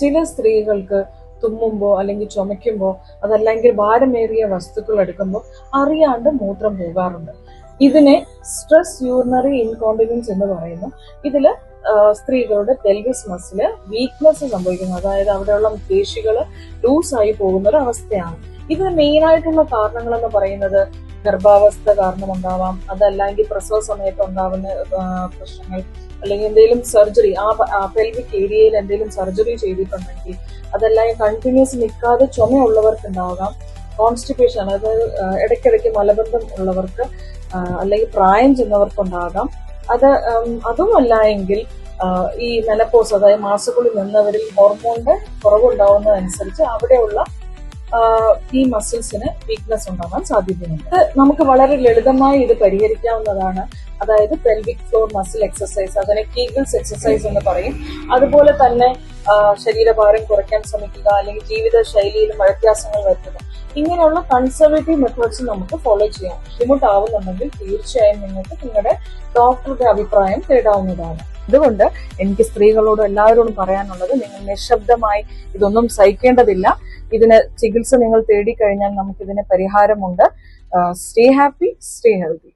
ചില സ്ത്രീകൾക്ക് തുമ്മുമ്പോൾ അല്ലെങ്കിൽ ചുമയ്ക്കുമ്പോൾ അതല്ലെങ്കിൽ ഭാരമേറിയ വസ്തുക്കൾ എടുക്കുമ്പോൾ അറിയാണ്ട് മൂത്രം പോകാറുണ്ട്. ഇതിനെ സ്ട്രെസ് യൂറിനറി ഇൻകോണ്ടിനൻസ് എന്ന് പറയുന്നു. ഇതിൽ സ്ത്രീകളുടെ പെൽവിസ് മസിൽ വീക്ക്നെസ് സംഭവിക്കുന്നു. അതായത് അവിടെയുള്ള പേശികൾ ലൂസായി പോകുന്ന ഒരു അവസ്ഥയാണ് ഇതിന് മെയിൻ ആയിട്ടുള്ള കാരണങ്ങൾ എന്ന് പറയുന്നത് ഗർഭാവസ്ഥ കാരണമുണ്ടാവാം. അതല്ലെങ്കിൽ പ്രസവ സമയത്ത് ഉണ്ടാവുന്ന പ്രശ്നങ്ങൾ. അല്ലെങ്കിൽ എന്തെങ്കിലും സർജറി ആ പെൽവിക് ഏരിയയിൽ എന്തെങ്കിലും സർജറി ചെയ്തിട്ടുണ്ടെങ്കിൽ അതല്ലെങ്കിൽ കണ്ടിന്യൂസ് നിൽക്കാതെ ചുമയുള്ളവർക്ക് ഉണ്ടാകാം കോൺസ്റ്റിപ്പേഷൻ അതായത് ഇടയ്ക്കിടയ്ക്ക് മലബന്ധം ഉള്ളവർക്ക് അല്ലെങ്കിൽ പ്രായം ചെന്നവർക്കുണ്ടാകാം. അത് അതുമല്ല എങ്കിൽ ഈ മെനപ്പോസ് അതായത് മാസക്കുള്ളിൽ നിന്നവരിൽ ഹോർമോണിന്റെ കുറവുണ്ടാവുന്നതനുസരിച്ച് അവിടെയുള്ള ഈ മസിൽസിന് വീക്ക്നെസ് ഉണ്ടാവാൻ സാധ്യതയുണ്ട്. നമുക്ക് വളരെ ലളിതമായി ഇത് പരിഹരിക്കാവുന്നതാണ്. അതായത് പെൽവിക് ഫ്ലോർ മസിൽ എക്സസൈസ് അതിനെ കീഗിൾസ് എക്സസൈസ് എന്ന് പറയും. അതുപോലെ തന്നെ ശരീരഭാരം കുറയ്ക്കാൻ ശ്രമിക്കുക അല്ലെങ്കിൽ ജീവിത ശൈലിയിൽ വ്യത്യാസങ്ങൾ വരുത്തുക. ഇങ്ങനെയുള്ള കൺസർവേറ്റീവ് മെത്തേഡ്സ് നമുക്ക് ഫോളോ ചെയ്യാം. ബുദ്ധിമുട്ടാവുന്നുണ്ടെങ്കിൽ തീർച്ചയായും നിങ്ങൾക്ക് നിങ്ങളുടെ ഡോക്ടറുടെ അഭിപ്രായം തേടാവുന്നതാണ്. അതുകൊണ്ട് എനിക്ക് സ്ത്രീകളോട് എല്ലാവരോടും പറയാനുള്ളത് നിങ്ങൾ നിശബ്ദമായി ഇതൊന്നും സഹിക്കേണ്ടതില്ല. ഇതിന് ചികിത്സ നിങ്ങൾ തേടിക്കഴിഞ്ഞാൽ നമുക്കിതിന് പരിഹാരമുണ്ട്. Stay happy stay healthy